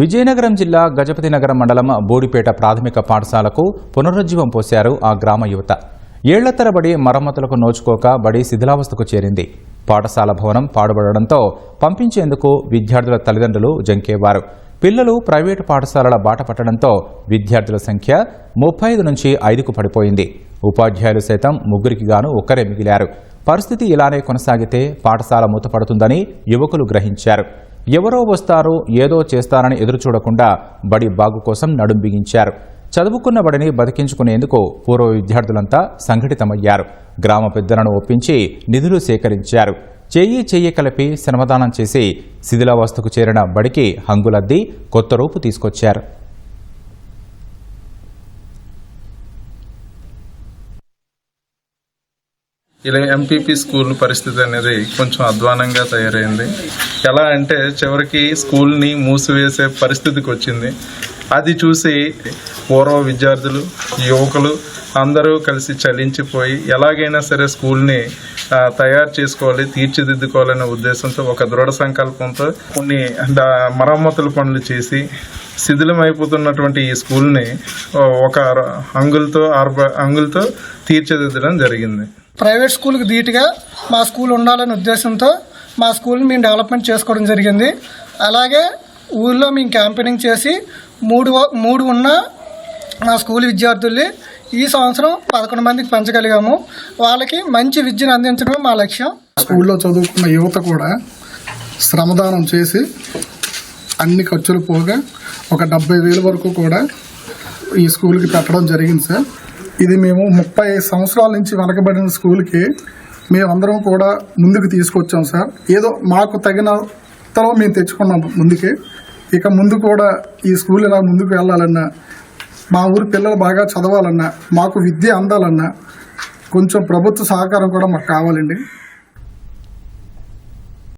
విజయనగరం జిల్లా గజపతి నగరం మండలం బోడిపేట ప్రాథమిక పాఠశాలకు పునరుజ్జీవం పోశారు ఆ గ్రామ యువత. ఏళ్ళ తరబడి మరమ్మతులకు నోచుకోక బడి శిథిలావస్థకు చేరింది. పాఠశాల భవనం పాడుబడడంతో పంపించేందుకు విద్యార్థుల తల్లిదండ్రులు జంకేవారు. పిల్లలు ప్రైవేటు పాఠశాలల బాట పట్టడంతో విద్యార్థుల సంఖ్య ముప్పై ఐదు నుంచి ఐదుకు పడిపోయింది. ఉపాధ్యాయులు సైతం ముగ్గురికి గాను ఒక్కరే మిగిలారు. పరిస్థితి ఇలానే కొనసాగితే పాఠశాల మూతపడుతుందని యువకులు గ్రహించారు. ఎవరో వస్తారు ఏదో చేస్తారని ఎదురుచూడకుండా బడి బాగు కోసం నడుం బిగించారు. చదువుకున్న బడిని బతికించుకునేందుకు పూర్వ విద్యార్థులంతా సంఘటితమయ్యారు. గ్రామ పెద్దలను ఒప్పించి నిధులు సేకరించారు. చెయ్యి చెయ్యి కలిపి శ్రమదానం చేసి శిథిలావస్థకు చేరిన బడికి హంగులద్ది కొత్త రూపు తీసుకొచ్చారు. ఇలా ఎంపీపీ స్కూల్ పరిస్థితి అనేది కొంచెం అధ్వానంగా తయారైంది. ఎలా అంటే చివరికి స్కూల్ని మూసివేసే పరిస్థితికి వచ్చింది. అది చూసి పూర్వ విద్యార్థులు యువకులు అందరూ కలిసి చలించిపోయి ఎలాగైనా సరే స్కూల్ని తయారు చేసుకోవాలి తీర్చిదిద్దుకోవాలనే ఉద్దేశంతో ఒక దృఢ సంకల్పంతో కొన్ని దా- మరమ్మతుల పనులు చేసి శిథిలమైపోతున్నటువంటి ఈ స్కూల్ని ఒక అంగులతో అర్బ అంగులతో తీర్చిదిద్దడం జరిగింది. ప్రైవేట్ స్కూల్కి ధీటుగా మా స్కూల్ ఉండాలనే ఉద్దేశంతో మా స్కూల్ని మేము డెవలప్మెంట్ చేసుకోవడం జరిగింది. అలాగే ఊళ్ళో మేము క్యాంపెయినింగ్ చేసి మూడు మూడు ఉన్న మా స్కూల్ విద్యార్థుల్ని ఈ సంవత్సరం పదకొండు మందికి పెంచగలిగాము. వాళ్ళకి మంచి విద్యను అందించడం మా లక్ష్యం. స్కూల్లో చదువుకున్న యువత కూడా శ్రమదానం చేసి అన్ని ఖర్చులు పోగా ఒక డెబ్బై వేల వరకు కూడా ఈ స్కూల్కి పెట్టడం జరిగింది సార్. ఇది మేము ముప్పై సంవత్సరాల నుంచి వెనకబడిన స్కూల్కి మేమందరం కూడా ముందుకు తీసుకొచ్చాం సార్. ఏదో మాకు తగినంతలో మేము తెచ్చుకున్నాం ముందుకి. ఇక ముందు కూడా ఈ స్కూల్ ఇలా ముందుకు వెళ్ళాలన్న మా ఊరి పిల్లలు బాగా చదవాలన్నా మాకు విద్య అందాలన్నా కొంచెం ప్రభుత్వ సహకారం కూడా మాకు కావాలండి.